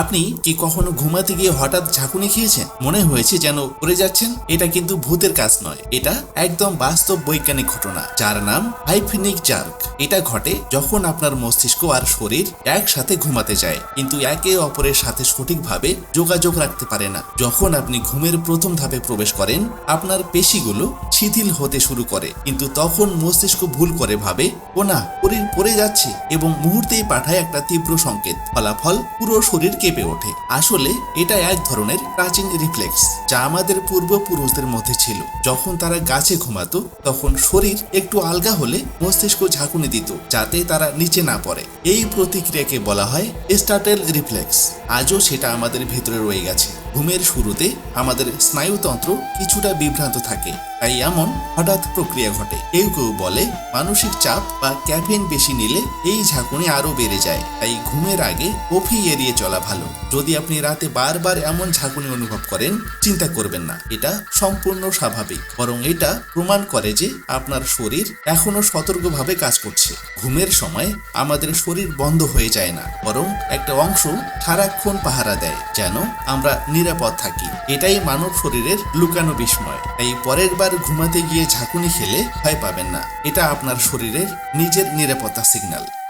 আপনি কি কখনো ঘুমাতে গিয়ে হঠাৎ ঝাঁকুনি খেয়েছেন? মনে হয়েছে যেন পড়ে যাচ্ছেন? এটা কিন্তু ভূতের কাজ নয়। এটা একদম বাস্তব বৈজ্ঞানিক ঘটনা, যার নাম হাইফিনিক জার্ক। এটা ঘটে যখন আপনার মস্তিষ্ক আর শরীর একসাথে ঘুমাতে যায়, কিন্তু একে অপরের সাথে সঠিকভাবে যোগাযোগ রাখতে পারে না। যখন আপনি ঘুমের প্রথম ধাপে প্রবেশ করেন, আপনার পেশিগুলো শিথিল হতে শুরু করে। কিন্তু তখন মস্তিষ্ক ভুল করে ভাবে, ও না, শরীর পড়ে যাচ্ছে। এবং মুহূর্তেই পাঠায় একটা তীব্র সংকেত। ফলাফল পুরো শরীর কেঁপে ওঠে। আসলে এটা এক ধরনের প্রাচীন রিফ্লেক্স, যা আমাদের পূর্বপুরুষদের মধ্যে ছিল। যখন তারা গাছে ঘুমাতো, তখন শরীর একটু আলগা হলে মস্তিষ্ক ঝাঁকুনি দিত, যাতে তারা নিচে না পড়ে। এই প্রতিক্রিয়াকে বলা হয় স্টার্টেল রিফ্লেক্স। আজও সেটা আমাদের ভিতরে রয়ে গেছে। ঘুমের শুরুতে আমাদের স্নায়ুতন্ত্র কিছুটা বিভ্রান্ত থাকে, তাই এমন হঠাৎ প্রক্রিয়া ঘটে। কেউ কেউ বলে, মানসিক চাপ বা ক্যাফিন বেশি নিলে এই ঝাঁকুনি আরও বেড়ে যায়। তাই ঘুমের আগে কফি এড়িয়ে চলা ভালো। যদি আপনি রাতে বারবার এমন ঝাঁকুনি অনুভব করেন, চিন্তা করবেন না। এটা সম্পূর্ণ স্বাভাবিক। বরং এটা প্রমাণ করে যে আপনার শরীর এখনও সতর্কভাবে কাজ করছে। ঘুমের সময় আমাদের শরীর বন্ধ হয়ে যায় না। বরং একটা অংশ সারাক্ষণ পাহারা দেয়, যেন আমরা নিরাপদ থাকি। এটাই মানব শরীরের লুকানো বিস্ময়। তাই পরের বার ঘুমাতে গিয়ে ঝাঁকুনি খেলে ভয় পাবেন না। এটা আপনার শরীরের নিজের নিরাপত্তা সিগন্যাল